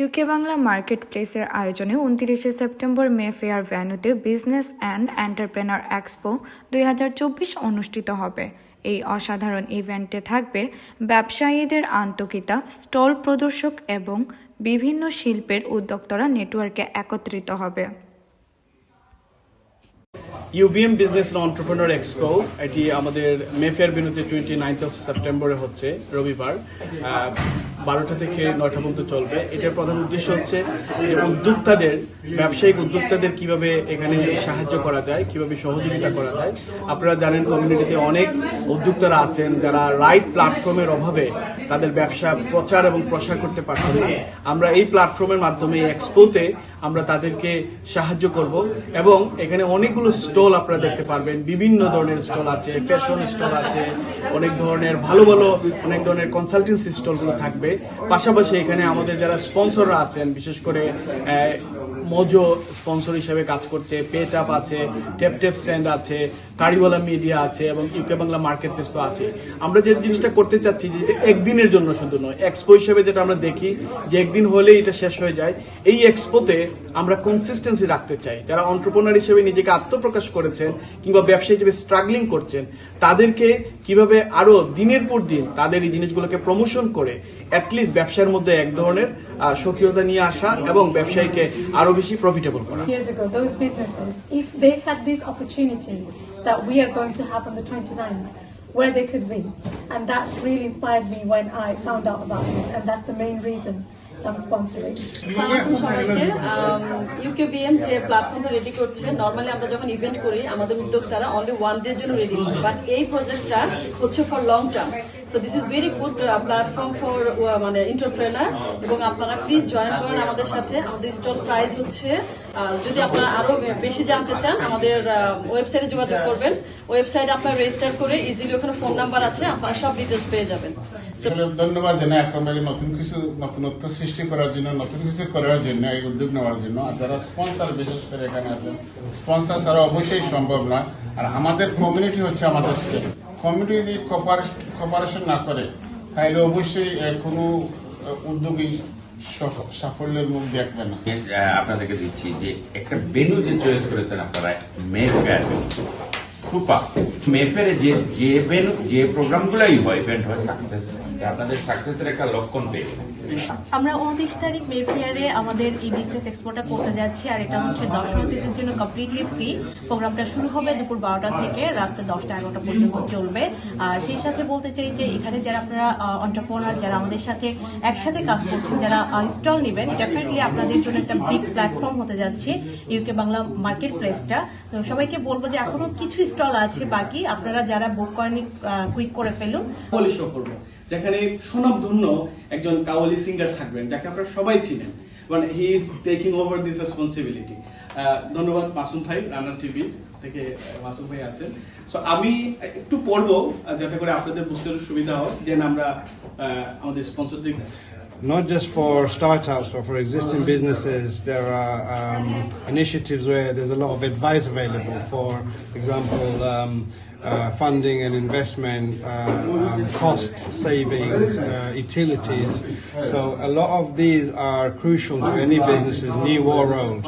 UK Bangla market প্লেসের আয়োজনে উনত্রিশে সেপ্টেম্বর মে ফেয়ার ভ্যানুতে বিজনেস অ্যান্ড এন্টারপ্রেনার এক্সপো দুই হাজার চব্বিশ অনুষ্ঠিত হবে। এই অসাধারণ ইভেন্টে থাকবে ব্যবসায়ীদের আন্তকিতা, স্টল প্রদর্শক এবং বিভিন্ন শিল্পের উদ্যোক্তরা নেটওয়ার্কে একত্রিত হবে। ইউবিএম বিজনেস অন্টারপ্রেনার এক্সপো এটি আমাদের মেফেয়ার বিনুতে টোয়েন্টি নাইন্থ অফ সেপ্টেম্বরে হচ্ছে, রবিবার। বারোটা থেকে নয়টা পর্যন্ত চলবে। এটার প্রধান উদ্দেশ্য হচ্ছে যে উদ্যোক্তাদের, ব্যবসায়িক উদ্যোক্তাদের কীভাবে এখানে সাহায্য করা যায়, কীভাবে সহযোগিতা করা যায়। আপনারা জানেন কমিউনিটিতে অনেক উদ্যোক্তারা আছেন যারা রাইট প্ল্যাটফর্মের অভাবে তাদের ব্যবসা প্রচার এবং প্রসার করতে পারছে না। আমরা এই প্ল্যাটফর্মের মাধ্যমে এক্সপোতে আমরা তাদেরকে সাহায্য করব। এবং এখানে অনেকগুলো স্টল আপনারা দেখতে পারবেন। বিভিন্ন ধরনের স্টল আছে ফ্যাশন স্টল আছে, অনেক ধরনের ভালো ভালো, অনেক ধরনের কনসালটেন্সি স্টলগুলো থাকবে। পাশাপাশি এখানে আমাদের যারা স্পন্সররা আছেন, বিশেষ করে মজো স্পন্সর হিসেবে কাজ করছে পেট আপ আছে টেপ টেপ স্ট্যান্ড আছে কারিওয়ালা মিডিয়া আছে এবং ইউকে বাংলা মার্কেট প্লেস তো আছে। আমরা যে জিনিসটা করতে চাচ্ছি যে এটা একদিনের জন্য শুধু নয় এক্সপো হিসেবে যেটা আমরা দেখি যে একদিন হলেই এটা শেষ হয়ে যায়। এই এক্সপোতে আমরা কনসিস্টেন্সি রাখতে চাই। যারা অন্টারপ্রনার হিসেবে নিজেকে আত্মপ্রকাশ করেছেন কিংবা ব্যবসায়ী হিসেবে স্ট্রাগলিং করছেন, তাদেরকে কীভাবে আরও দিনের পর দিন তাদের এই জিনিসগুলোকে প্রমোশন করে অ্যাটলিস্ট ব্যবসার মধ্যে এক ধরনের স্বকীয়তা নিয়ে আসা এবং ব্যবসায়ীকে আরও বেশি প্রফিটেবল করা years ago, those businesses, if they had this opportunity that we are going to have on the 29th, where they could be. And that's really inspired me when I found out about this, and that's the main reason that I'm sponsoring. সালামালাইকুম সবাইকে ইউকেবিএম যে প্ল্যাটফর্মটা ready করছে normally আমরা যখন event করি আমাদের উদ্যোক্তারা অনলি ওয়ান ডের জন্য রেডি হয় বাট এই প্রজেক্টটা হচ্ছে for long term so this is very good platform for মানে এন্টারপ্রেনার এবং আপনারা প্লিজ জয়েন করেন আমাদের সাথে। আমাদের স্টল প্রাইস হচ্ছে যদি আপনারা আরও বেশি জানতে চান, আমাদের ওয়েবসাইটে যোগাযোগ করবেন। ওয়েবসাইটে আপনারা রেজিস্টার করে ইজিলি ওখানে ফোন নাম্বার আছে, আপনারা সব ডিটেলস পেয়ে যাবেন। ধন্যবাদ জানাই একেবারে নতুন কিছু, নতুনত্ব সৃষ্টি করার জন্য, নতুন কিছু করার জন্য, এই উদ্যোগ নেওয়ার জন্য। আর যারা স্পন্সর বিশেষ করে এখানে আছেন স্পন্সর ছাড়া অবশ্যই সম্ভব নয়। আর আমাদের কমিউনিটি হচ্ছে আমাদের স্কেল কমিউনিটি যদি কপারেশন না করে, তাহলে অবশ্যই কোনো উদ্যোগী সফ- সাফল্যের মুখ দেখবে না। আপনাদেরকে দিচ্ছি যে একটা বেনু যে চয়েস করেছেন আপনারা মেফেয়ার সুপার মেফেয়ারে যে যে বেনু যে প্রোগ্রামগুলোই হয় ইভেন্ট হয় সাকসেস আপনাদের সাকসেসের একটা লক্ষণ পেয়ে আমরা উনত্রিশ তারিখ আমাদের এই বিজনেস এক্সপোর্টটা করতে যাচ্ছি, আর এটা হচ্ছে দর্শনার্থীদের জন্য কমপ্লিটলি ফ্রি প্রোগ্রামটা শুরু হবে দুপুর বারোটা থেকে দশটা এগারোটা পর্যন্ত চলবে। আর সেই সাথে বলতে চাই যে, এখানে যারা আপনারা অন্টারপ্রনার যারা আমাদের সাথে একসাথে কাজ করছেন, যারা স্টল নেবেন ডেফিনেটলি আপনাদের জন্য একটা বিগ প্ল্যাটফর্ম হতে যাচ্ছে ইউকে বাংলা মার্কেট প্লেসটা তো সবাইকে বলব যে, এখনও কিছু স্টল আছে বাকি আপনারা যারা বুক করেনি কুইক করে ফেলুন। কাওয়ালি শো করব। যেখানে সুনামধন্য একজন কাওয়ালি সিঙ্গার থাকবেন, যাকে আপনারা সবাই চিনেন। মানে he is taking over this responsibility ধন্যবাদ মাসুম ভাই, রান্নার টিভি থেকে মাসুম ভাই আছেন। সো আমি একটু পড়ব যাতে করে আপনাদের বুঝতে সুবিধা হয়, যেন আমরা আমাদের স্পন্সর স্পন্সরদের not just for startups but for existing businesses. There are um, initiatives where there's a lot of advice available. For example um, uh, funding and investment uh, um, cost savings uh, utilities. So a lot of these are crucial to any business's new world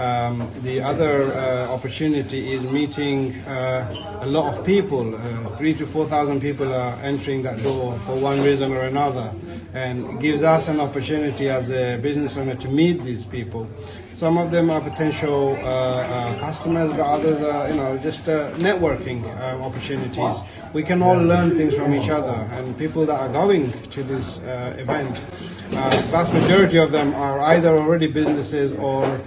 um, the other uh, opportunity is meeting uh, a lot of people. Uh, three to four thousand people are entering that door for one reason or another and gives us an opportunity as a business owner to meet these people. Some of them are potential uh, uh, customers, but others are, you know, just uh, networking um, opportunities. We can all learn things from each other, and people that are going to this uh, event, uh, vast majority of them are either already businesses or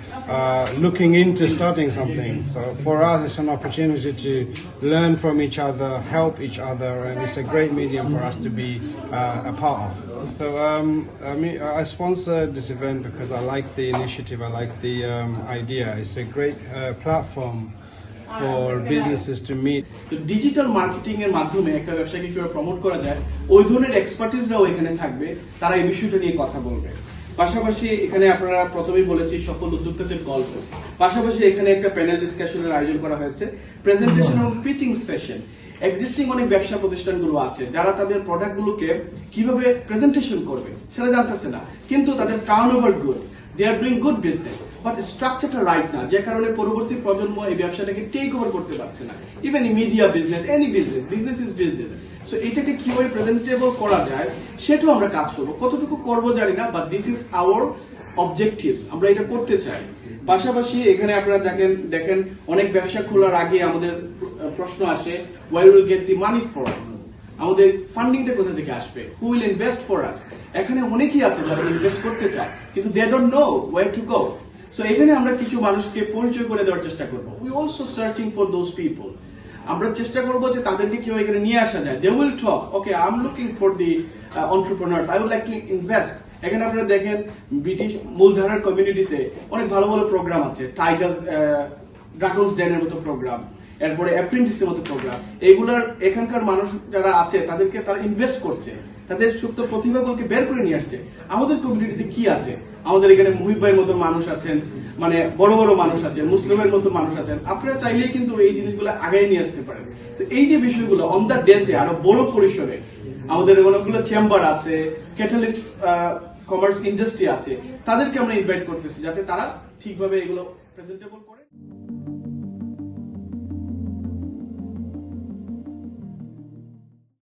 looking into starting something. So for us, it's an opportunity to learn from each other, help each other, and it's a great medium for us to be a part of. So um, I mean, I sponsored this event because I like the initiative. I like the um, idea. It's a great uh, platform for businesses to meet. তো digital marketing এর মাধ্যমে একটা ব্যবসাকে কীভাবে promote করা যায় ওই ধরনের এক্সপার্টিসরাও এখানে থাকবে তারা এই বিষয়টা নিয়ে কথা বলবে। পাশাপাশি এখানে আপনারা প্রথমেই বলেছি সফল উদ্যোক্তাদের গল্প। পাশাপাশি এখানে একটা প্যানেল ডিসকাশনের আয়োজন করা হয়েছে। প্রেজেন্টেশন এবং পিচিং সেশন এক্সিস্টিং অনেক ব্যবসা প্রতিষ্ঠানগুলো আছে, যারা তাদের প্রোডাক্টগুলোকে কীভাবে প্রেজেন্টেশন করবে সেটা জানতেছে না, কিন্তু তাদের turnover good they are doing good business but স্ট্রাকচারটা রাইট না, যে কারণে পরবর্তী প্রজন্ম এই ব্যবসাটাকে টেক ওভার করতে পারছে না। Even media business any business business is business so এটাকে কীভাবে প্রেজেন্টেবল করা যায়, সেটাও আমরা কাজ করব। কতটুকু করব জানি না but this is our objectives আমরা এটা করতে চাই। পাশাপাশি এখানে আপনারা দেখেন দেখেন, অনেক ব্যবসা খোলার আগে আমাদের প্রশ্ন আসে why will get the money for আমাদের ফান্ডিংটা কোথা থেকে আসবে? Who will invest for us এখানে অনেকেই আছে যারা ইনভেস্ট করতে চায়, কিন্তু they don't know way to go so এখানে আমরা কিছু মানুষকে পরিচয় করে দেওয়ার চেষ্টা করব। We also searching for those people আমরা চেষ্টা করব যে তাদেরকে কেউ এখানে নিয়ে আসা যায়। They will talk okay I am looking for the entrepreneurs I would like to invest এখানে আপনারা দেখেন, ব্রিটিশ মূলধারার কমিউনিটিতে অনেক ভালো ভালো প্রোগ্রাম আছে। টাইগার্স ড্রাগনস ডেনের মতো প্রোগ্রাম এরপরে অ্যাপ্রেন্টিসের মতো প্রোগ্রাম এগুলার এখানকার মানুষ যারা আছে, তাদেরকে তারা ইনভেস্ট করছে। তাদের সুপ্ত প্রতিভাগুলোকে বের করে নিয়ে আসছে। আমাদের কমিউনিটিতে কি আছে? আমাদের এখানে মুহিব ভাইয়ের মতো মানুষ আছেন মানে বড় বড় মানুষ আছেন, মুসলিমের মতো মানুষ আছেন। আপনারা চাইলেই কিন্তু এই জিনিসগুলো আগায় নিয়ে আসতে পারেন। তো এই যে বিষয়গুলো অন দ্য ডেতে আরও বড় পরিসরে, আমাদের অনেকগুলো চেম্বার আছে ক্যাটালিস্ট কমার্স ইন্ডাস্ট্রি আছে, তাদেরকে আমরা ইনভাইট করতেছি যাতে তারা ঠিকভাবে এগুলো প্রেজেন্টেবল করে।